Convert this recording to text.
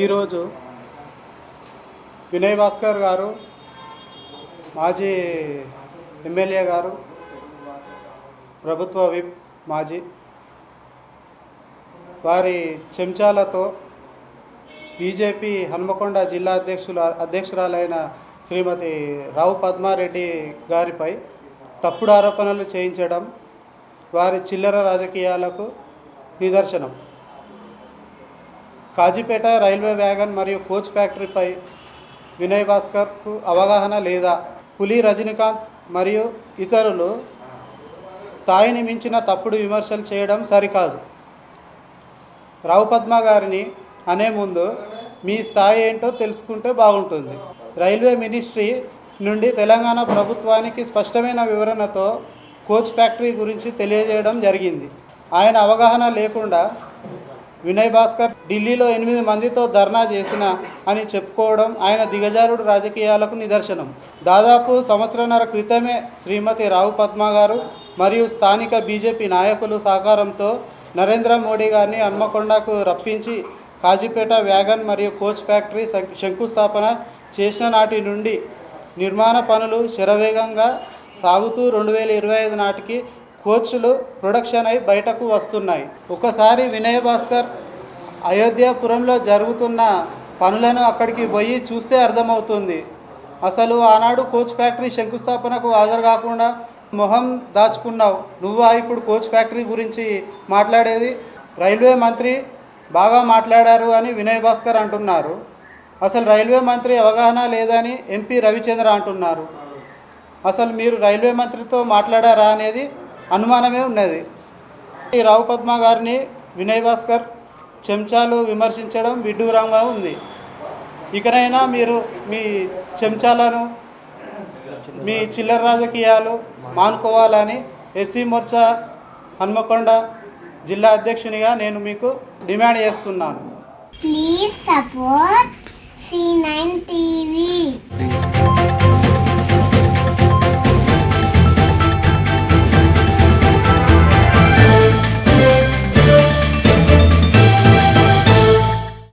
ఈరోజు వినయ్ భాస్కర్ గారు మాజీ ఎమ్మెల్యే గారు ప్రభుత్వ విప్ మాజీ వారి చెంచాలతో బీజేపీ హన్మకొండ జిల్లా అధ్యక్షుల అధ్యక్షురాలైన శ్రీమతి రావు పద్మారెడ్డి గారిపై తప్పుడు ఆరోపణలు చేయించడం వారి చిల్లర రాజకీయాలకు నిదర్శనం. కాజీపేట రైల్వే వ్యాగన్ మరియు కోచ్ ఫ్యాక్టరీపై వినయ్ భాస్కర్కు అవగాహన లేదా? పులి రజనీకాంత్ మరియు ఇతరులు స్థాయిని మించిన తప్పుడు విమర్శలు చేయడం సరికాదు. రావు పద్మ గారిని అనే ముందు మీ స్థాయి ఏంటో తెలుసుకుంటే బాగుంటుంది. రైల్వే మినిస్ట్రీ నుండి తెలంగాణ ప్రభుత్వానికి స్పష్టమైన వివరణతో కోచ్ ఫ్యాక్టరీ గురించి తెలియజేయడం జరిగింది. ఆయన అవగాహన లేకుండా వినయ్ భాస్కర్ ఢిల్లీలో ఎనిమిది మందితో ధర్నా చేసిన అని చెప్పుకోవడం ఆయన దిగజారుడు రాజకీయాలకు నిదర్శనం. దాదాపు సంవత్సరన్నర క్రితమే శ్రీమతి రావు పద్మ గారు మరియు స్థానిక బీజేపీ నాయకులు సహకారంతో నరేంద్ర మోడీ గారిని హన్మకొండకు రప్పించి కాజీపేట వ్యాగన్ మరియు కోచ్ ఫ్యాక్టరీ శం- శంకుస్థాపన చేసిన నాటి నుండి నిర్మాణ పనులు శరవేగంగా సాగుతూ రెండు వేల ఇరవై ఐదు నాటికి కోచ్లు ప్రొడక్షన్ అయి బయటకు వస్తున్నాయి. ఒకసారి వినయ్ భాస్కర్ అయోధ్యాపురంలో జరుగుతున్న పనులను అక్కడికి పోయి చూస్తే అర్థమవుతుంది. అసలు ఆనాడు కోచ్ ఫ్యాక్టరీ శంకుస్థాపనకు హాజరు కాకుండా మొహం దాచుకున్నావు. నువ్వా ఇప్పుడు కోచ్ ఫ్యాక్టరీ గురించి మాట్లాడేది? రైల్వే మంత్రి బాగా మాట్లాడారు అని వినయ్ భాస్కర్ అంటున్నారు. అసలు రైల్వే మంత్రి అవగాహన లేదని ఎంపీ రవిచంద్ర అంటున్నారు. అసలు మీరు రైల్వే మంత్రితో మాట్లాడారా అనేది అనుమానమే ఉన్నది ఈ రావు పద్మ గారిని వినయ్ భాస్కర్ చెంచాలు విమర్శించడం విడ్డూరంగా ఉంది ఇకనైనా మీరు మీ చెంచాలను మీ చిల్లర రాజకీయాలు మానుకోవాలని ఎస్సీ మోర్చా హన్మకొండ జిల్లా అధ్యక్షునిగా నేను మీకు డిమాండ్ చేస్తున్నాను Please support C9 TV.